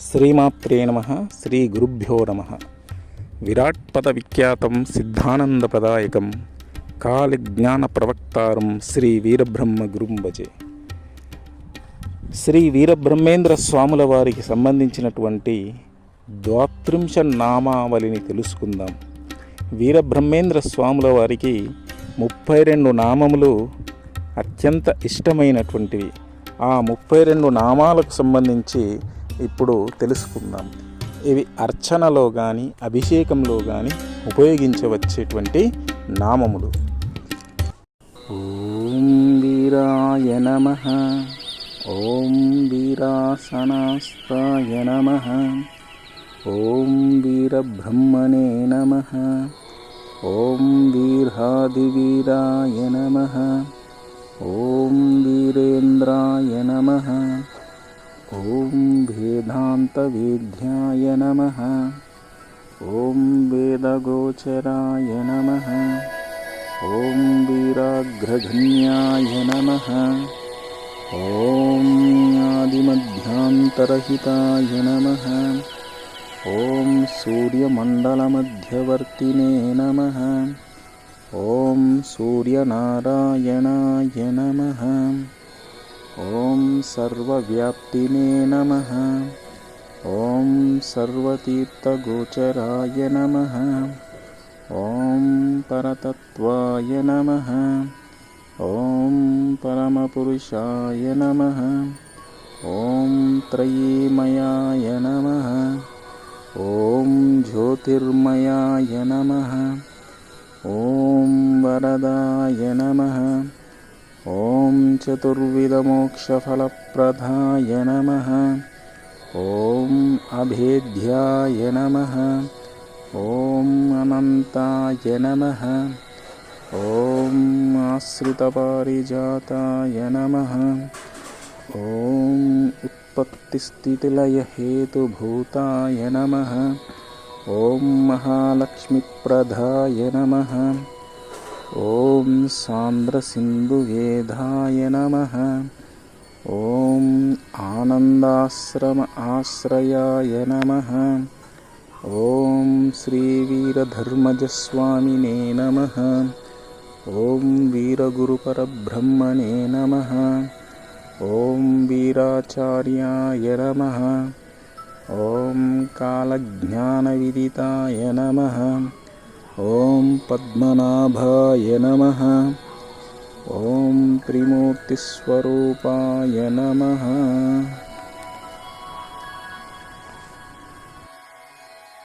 శ్రీమాత్రే నమ శ్రీ గురుభ్యో నమ. విరాట్పద విఖ్యాతం సిద్ధానందప్రదాయకం కాళిజ్ఞాన ప్రవక్తారం శ్రీ వీరబ్రహ్మ గురుం భజే శ్రీ వీరబ్రహ్మేంద్ర స్వాముల వారికి సంబంధించినటువంటి ద్వాత్రింశ నామావళిని తెలుసుకుందాం. వీరబ్రహ్మేంద్ర స్వాముల వారికి ముప్పై రెండు నామములు అత్యంత ఇష్టమైనటువంటివి. ఆ ముప్పై రెండు నామాలకు సంబంధించి ఇప్పుడు తెలుసుకుందాం. ఇవి అర్చనలో కానీ అభిషేకంలో కానీ ఉపయోగించవచ్చేటువంటి నామములు. ఓం వీరాయ నమ. ఓం వీరాసనాస్తాయ నమ. ఓం వీరబ్రహ్మణే నమ. ఓం వీర్హాదివీరాయ నమ. ఓం వీరేంద్రాయ నమ. ॐ वेदान्तवेद्याय नमः। ॐ वेदगोचराय नमः। ॐ वीराग्रघन्याय नमः। ॐ आदिमध्यान्तरहिताय नमः। ॐ सूर्यमण्डलमध्यवर्तिने नमः। ॐ सूर्यनारायणाय नमः। ॐ सर्वव्याप्तिने नमः। ॐ सर्वतीर्थगोचराय नमः। ॐ परतत्त्वाय नमः। ॐ परमपुरुषाय नमः। ॐ त्रयीमयाय नमः। ॐ ज्योतिर्मयाय नमः। ॐ वरदाय नमः। चतुर्विधमोक्षफलप्रधाय नमः। ॐ अभेद्याय नमः। ॐ अनन्ताय नमः। ॐ आश्रितपारिजाताय नमः। ॐ उत्पत्तिस्थितिलयहेतुभूताय नमः। ॐ महालक्ष्मिप्रधाय नमः। ॐ सान्द्रसिन्धुवेधाय नमः। ॐ आनन्दाश्रम आश्रयाय नमः। ॐ श्रीवीरधर्मजस्वामिने नमः। ॐ वीरगुरुपरब्रह्मणे नमः। ॐ वीराचार्याय नमः। ॐ कालज्ञानविदिताय नमः। ॐ पद्मनाभाय नमः। ॐ त्रिमूर्तिस्वरूपाय नमः।